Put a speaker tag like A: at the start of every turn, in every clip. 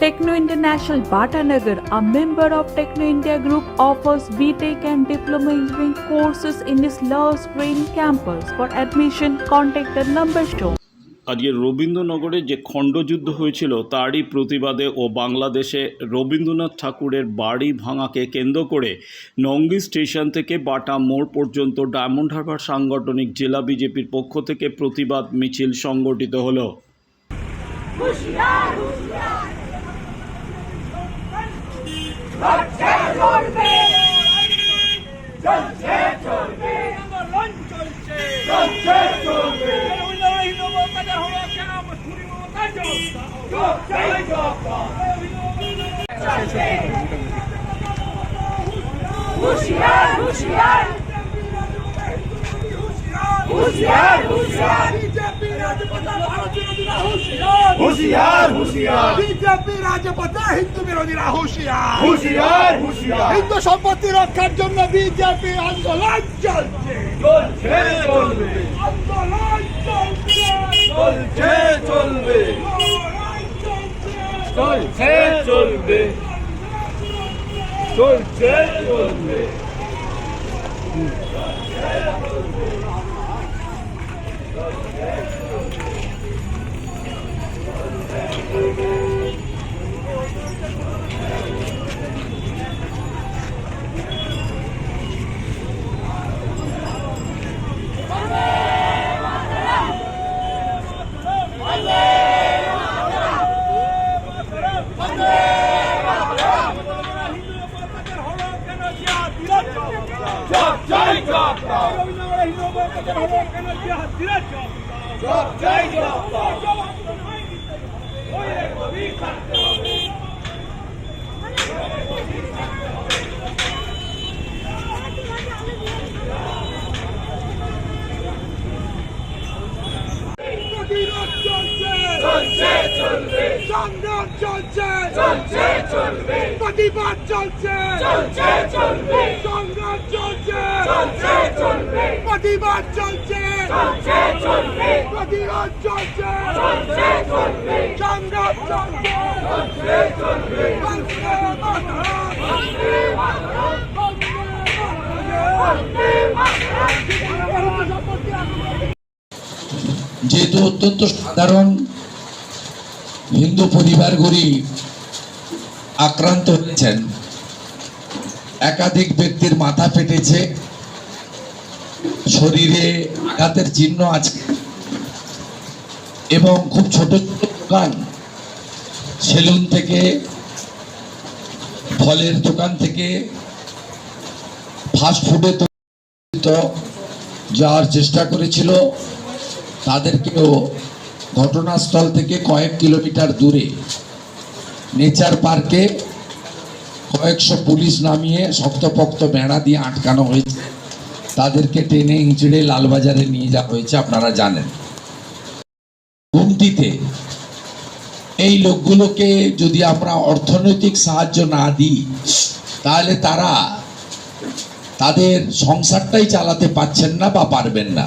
A: Techno International Bhatanagar, a member of Techno India Group, offers BTEC and Diploma Engineering courses in its Love Green campus. For admission, contact the number shown.
B: আজকে রবীন্দ্রনগরে যে খণ্ডযুদ্ধ হয়েছিল তারই প্রতিবাদে ও বাংলাদেশে রবীন্দ্রনাথ ঠাকুরের বাড়ি ভাঙাকে কেন্দ্র করে নঙ্গি স্টেশন থেকে বাটা মোড় পর্যন্ত ডায়মন্ড হারবার সাংগঠনিক জেলা বিজেপির পক্ষ থেকে প্রতিবাদ মিছিল সংগঠিত হলো
C: আন্দোলন চলছে চলছে চলবে রবীন্দ্রনাথ মমতাজের হলো কেন মুসলিম মমতাজ চলছে হুশিয়ার হুশিয়ার। হুশিয়ার হুশিয়ার। বিজেপি রাজপথে ভারত বিরোধীরা হুশিয়ার
D: হুশিয়ার। হুশিয়ার
C: বিজেপি রাজপথে হিন্দু বিরোধীরা হুশিয়ার।
D: হুশিয়ার হুশিয়ার।
C: হিন্দু সম্পত্তি রক্ষার জন্য বিজেপি আন্দোলন চলছে।
D: চলছে চলবে।
C: আন্দোলন চলছে।
D: চলছে চলবে।
C: চলছে
D: চলছে চলবে। চলছে চলবে। জব জয় জব চলছে চলবে
C: সংগ্রাম চলছে।
D: চলছে চলবে।
C: প্রতিবাদ চলছে।
D: চলছে চলবে।
C: সংগ্রাম চলছে।
D: চলছে চলবে।
C: প্রতিবাদ চলছে।
D: চলছে চলবে।
C: প্রতিরোধ চলছে।
D: চলছে চলবে।
C: সংগ্রাম চলছে।
D: চলছে চলবে।
C: বন্দে মাতরম!
D: বন্দে মাতরম।
C: বন্দে
D: বন্দে মাতরম
C: মাতরম!
E: যেহেতু অত্যন্ত সাধারণ হিন্দু পরিবারগুলি আক্রান্ত হয়েছেন। একাধিক ব্যক্তির মাথা ফেটেছে। শরীরে আঘাতের চিহ্ন আছে। এবং খুব ছোট ছোট দোকান। সেলুন থেকে, ফলের দোকান থেকে ফাস্ট ফুডে যাওয়ার চেষ্টা করেছিল। তাদেরকেও ঘটনাস্থল থেকে কয়েক কিলোমিটার দূরে নেচার পার্কে কয়েকশো পুলিশ নামিয়ে শক্তপোক্ত বেড়া দিয়ে আটকানো হয়েছে। তাদেরকে টেনে ইঁচড়ে লালবাজারে নিয়ে যাওয়া হয়েছে, আপনারা জানেন। ঘুমটিতে এই লোকগুলোকে যদি আমরা অর্থনৈতিক সাহায্য না দিই, তাহলে তারা তাদের সংসারটাই চালাতে পাচ্ছেন না বা পারবেন না।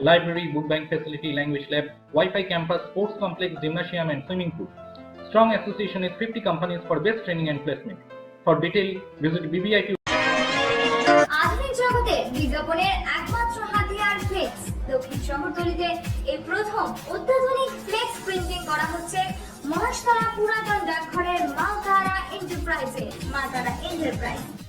F: library, book bank facility, language lab, Wi-Fi campus, sports complex, gymnasium, and swimming pool. Strong association with 50 companies for best training and placement. For detail, visit BBIT
G: আধুনিক জগতে বিজ্ঞাপনের একমাত্র হাতিয়ার ফ্লেক্স দক্ষিণ শহরতলিতে এই প্রথম অত্যাধুনিক ফ্লেক্স প্রিন্টিং করা হচ্ছে মহাশতলা পুরাতন ডাকঘরের মালতারা এন্টারপ্রাইজে মালতারা এন্টারপ্রাইজ